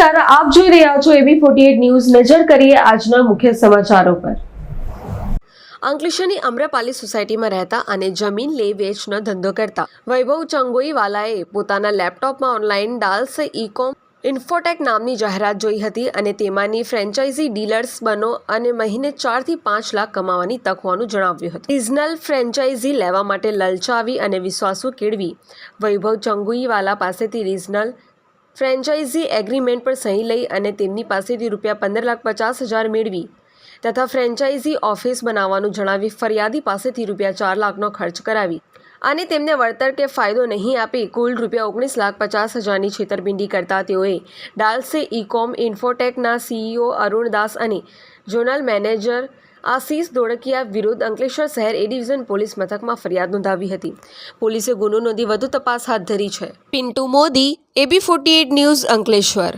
રહ્યા છો એબી forty news. નજર કરીએ આજના મુખ્ય સમાચારો પર. અંકલેશ્વરની અમ્રપાલી સોસાયટીમાં રહેતા અને જમીન લે વેચનો ધંધો કરતા વૈભવ ચંગોઈવાલાએ પોતાના લેપટોપમાં ઓનલાઈન ડાલ્સ ઈ-કોમ ઇન્ફોટેક નામની જાહેરાત જોઈ હતી અને તેમાંની ફ્રેન્ચાઇઝી ડીલર્સ બનો અને મહિને ચારથી પાંચ લાખ કમાવાની તક હોવાનું જણાવ્યું હતું. સિઝનલ ફ્રેન્ચાઇઝી લેવા માટે લલચાવી અને વિશ્વાસો કેળવી વૈભવ ચંગુઈવાલા પાસેથી રિજનલ ફ્રેન્ચાઇઝી એગ્રીમેન્ટ પર સહી લઈ અને તેમની પાસેથી રૂપિયા પંદર લાખ પચાસ હજાર મેળવી તથા ફ્રેન્ચાઇઝી ઓફિસ બનાવવાનું જણાવી ફરિયાદી પાસેથી રૂપિયા ચાર લાખનો ખર્ચ કરાવી. અને તેમને વળતર કે ફાયદો નહીં આપી કુલ રૂપિયા ઓગણીસ લાખ પચાસ હજારની છેતરપિંડી કરતા તેઓએ ડાલ્સે ઇકોમ ઇન્ફોટેકના સીઈઓ અરુણ દાસ અને ઝોનલ મેનેજર આશીષ ધોળકિયા વિરુદ્ધ અંકલેશ્વર શહેર એ ડિવિઝન પોલીસ મથકમાં ફરિયાદ નોંધાવી હતી. પોલીસે ગુનો નોંધી વધુ તપાસ હાથ ધરી છે. Pintu Modi, AB forty news Ankleshwar.